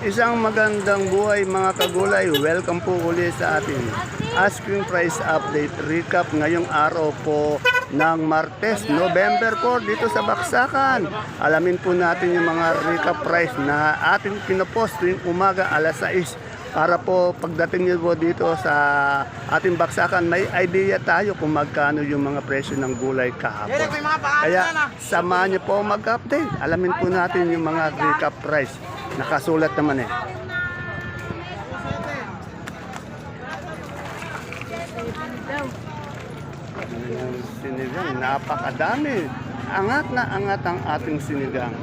Isang magandang buhay mga kagulay. Welcome po uli sa ating Asking Price Update Recap ngayong araw po ng Martes, November 4 dito sa Baksakan. Alamin po natin yung mga recap price na ating pinopost tuwing umaga alas 6 para po pagdating niyo po dito sa ating baksakan, may idea tayo kung magkano yung mga presyo ng gulay kahapon. Kaya samahan niyo po mag-update. Alamin po natin yung mga recap price. Nakasulat naman eh. Sinigang, napakadami. Angat na angat ang ating sinigang.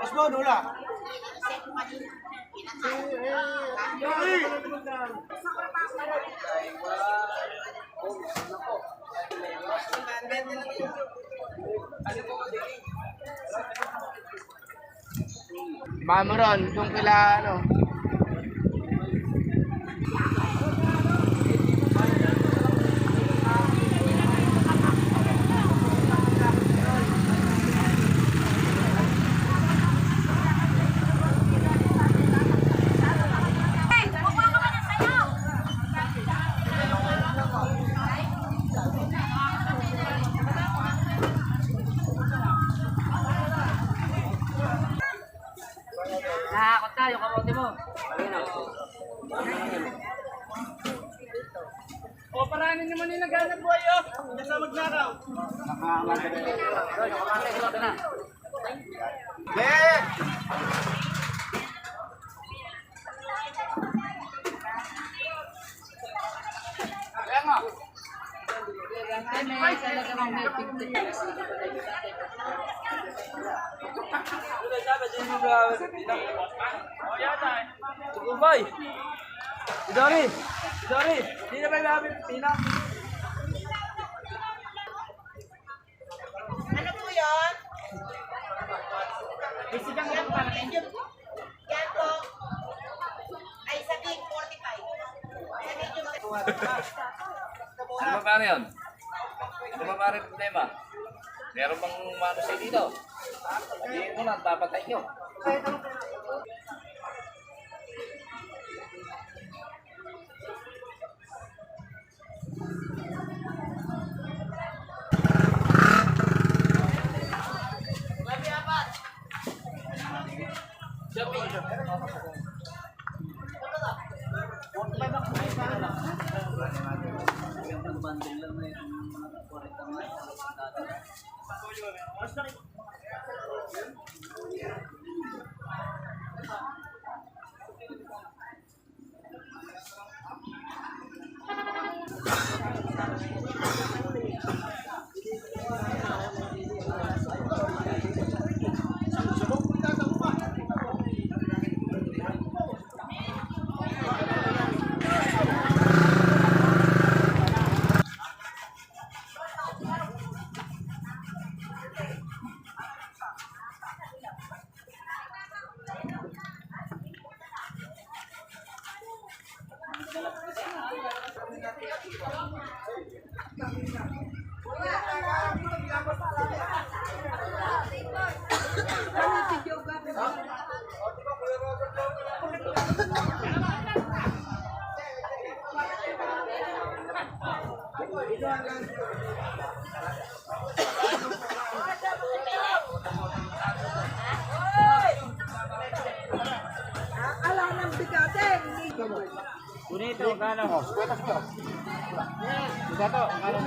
Mas mo, dula. Mamuron, yung kila ano. Tayo, kamote mo. O, paranin naman yung naghanap buhay, oh. Hanggang sa magnaraw. Kaya nga. May talaga may pigti. Boy! Idori! Idori! Hindi ba namin pina? Ano po yun? Isigang yan para kayo. Yan po. Ay, sa big 45. Sa medium Ano ba pare yun? Ano ba pare problema? Meron bang manusay dito? Hindi mo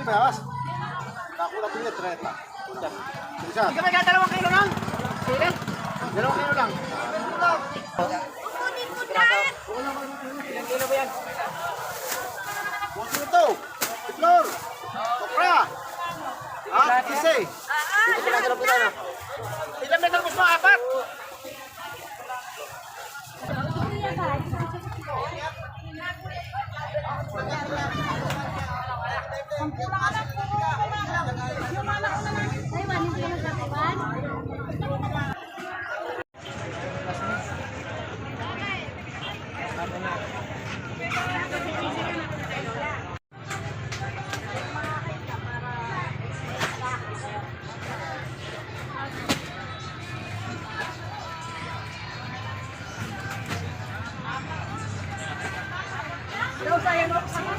lang, papatay nyo. Hindi ka ba dalawang kilo lang? Sili? Dalawang kilo lang. Kukunin ko dyan! Ilang kilo ba yan? Buso ito. Itlor. Okra. Ah, kise. Ilan meter mo Apat.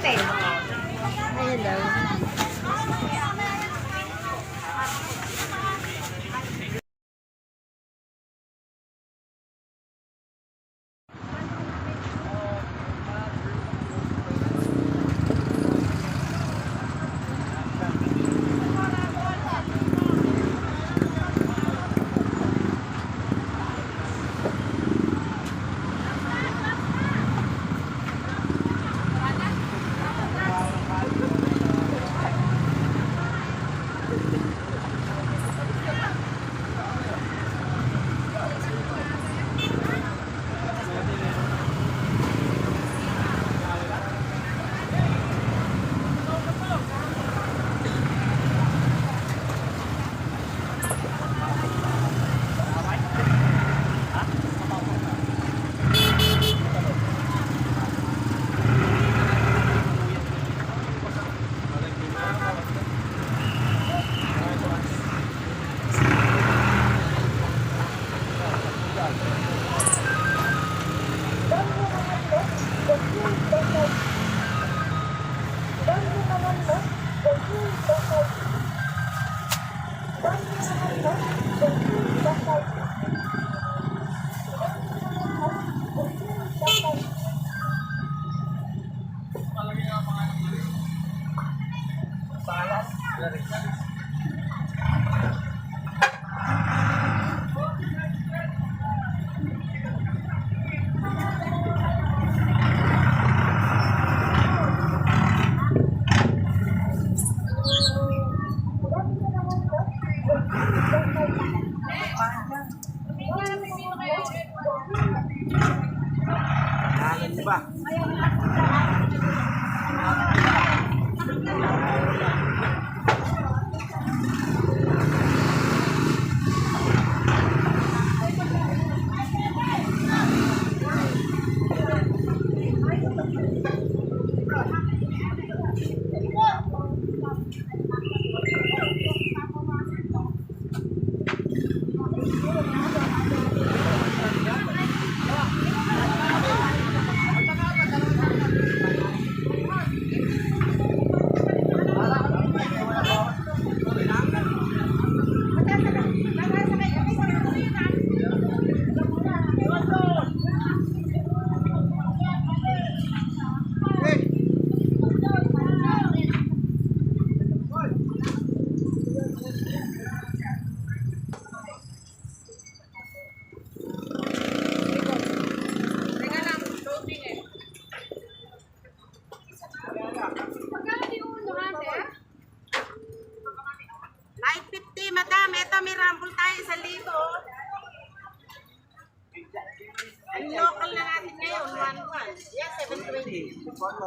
Ayun daw.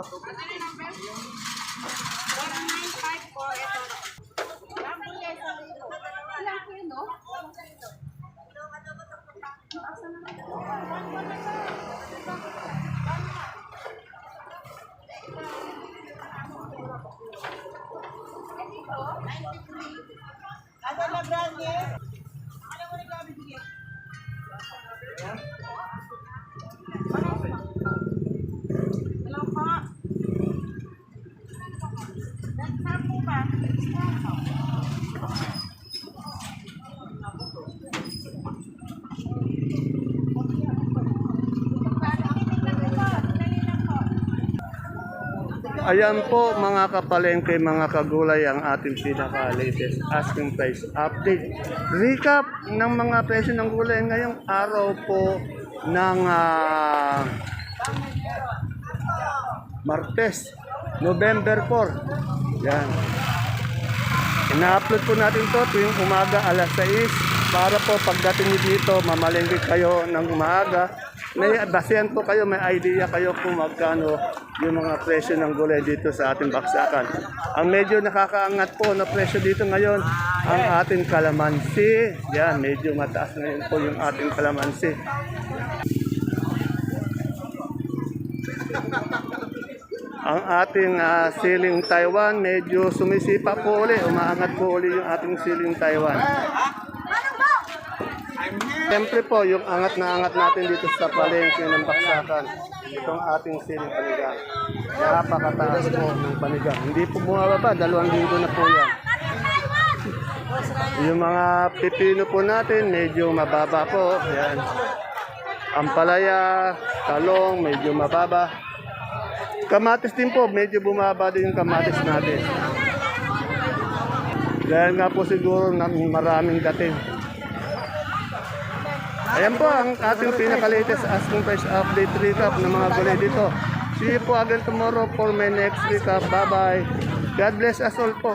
ಹಾಕಬೇಕು? Ayan po mga kapalengke, mga kagulay ang ating pinaka-latest asking price update. Recap ng mga presyo ng gulay ngayong araw po ng ah, Martes, November 4. Yan. Ina-upload po natin to tuwing umaga alas 6 para po pagdating niyo dito mamalengke kayo ng umaga. May basehan po kayo, may idea kayo kung magkano yung mga presyo ng gulay dito sa ating baksakan. Ang medyo nakakaangat po na presyo dito ngayon, ang ating kalamansi. Yan, medyo mataas ngayon po yung ating kalamansi. Ang ating ah, siling Taiwan, medyo sumisipa po uli, umaangat po uli yung ating siling Taiwan. Siyempre po, yung angat na angat natin dito sa palengke ng baksakan, itong ating siling panigang. Napakataas po ng panigang. Hindi po bumababa, dalawang linggo na po yan. Yung mga pipino po natin, medyo mababa po. Yan. Ampalaya, talong, medyo mababa. Kamatis din po, medyo bumaba din yung kamatis natin. Dahil nga po siguro maraming dating. Ayan po ang ating pinaka-latest asking price update recap ng mga gulay dito. See you po again tomorrow for my next recap. Bye-bye. God bless us all po.